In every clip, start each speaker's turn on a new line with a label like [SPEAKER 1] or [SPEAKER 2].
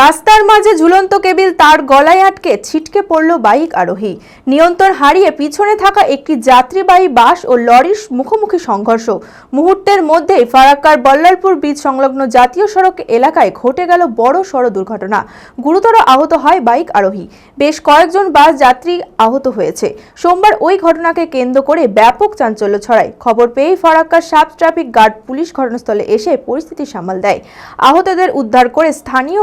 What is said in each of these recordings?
[SPEAKER 1] রাস্তার মাঝে ঝুলন্ত কেবিল তার গলায় আটকে ছিটকে পড়ল বাইক আরোহী। নিয়ন্ত্রণ হারিয়ে পিছনে থাকা একটি যাত্রীবাহী বাস ও লরির মুখোমুখি সংঘর্ষ। মুহূর্তের মধ্যেই ফারাক্কার বল্লালপুর বীজ সংলগ্ন জাতীয় সড়ক এলাকায় ঘটে গেল বড় সড় দুর্ঘটনা। গুরুতর আহত হয় বাইক আরোহী। বেশ কয়েকজন বাস যাত্রী আহত হয়েছে। সোমবার ওই ঘটনাকে কেন্দ্র করে ব্যাপক চাঞ্চল্য ছড়ায়। খবর পেয়েই ফারাক্কার সাব ট্রাফিক গার্ড পুলিশ ঘটনাস্থলে এসে পরিস্থিতি সামাল দেয়। আহতদের উদ্ধার করে স্থানীয়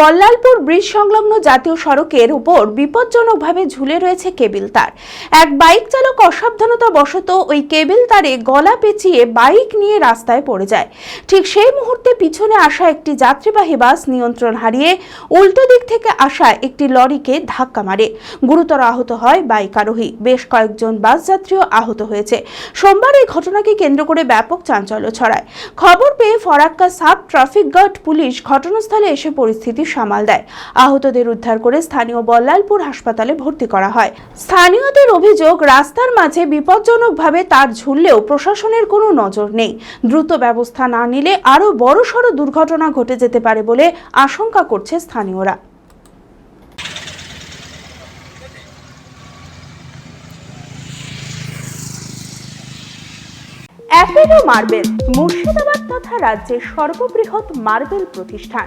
[SPEAKER 1] বল্লালপুর ব্রিজ সংলগ্ন জাতীয় সড়কের উপর বিপজ্জনকভাবে ঝুলে রয়েছে কেবিল তার। এক বাইক চালক অসাবধানতা বশত ওই কেবিল তারে গলা পেঁচিয়ে বাইক নিয়ে রাস্তায় পড়ে যায়। ঠিক সেই মুহূর্তে পিছনে আসা একটি যাত্রীবাহী বাস নিয়ন্ত্রণ হারিয়ে উল্টো দিক থেকে আসা একটি লরিকে ধাক্কা মারে। গুরুতর আহত হয় বাইক আরোহী। বেশ কয়েকজন বাস যাত্রীও আহত হয়েছে। সোমবার এই ঘটনাকে কেন্দ্র করে ব্যাপক চাঞ্চল্য ছড়ায়। খবর পেয়ে Farakka sub traffic guard police ঘটনাস্থলে এসে পরিস্থিতি সামাল দেয়। আহতদের উদ্ধার করে স্থানীয় বল্লালপুর হাসপাতালে ভর্তি করা হয়। স্থানীয়দের অভিযোগ, রাস্তার মাঝে বিপজ্জনকভাবে তার ঝুললেও প্রশাসনের কোনো নজর নেই। দ্রুত ব্যবস্থা না নিলে আরও বড়সড় দুর্ঘটনা ঘটে যেতে পারে বলে আশঙ্কা করছে স্থানীয়রা। অ্যাপেলো মার্বেল মুর্শিদাবাদ তথা রাজ্যের সর্ববৃহৎ মার্বেল প্রতিষ্ঠান।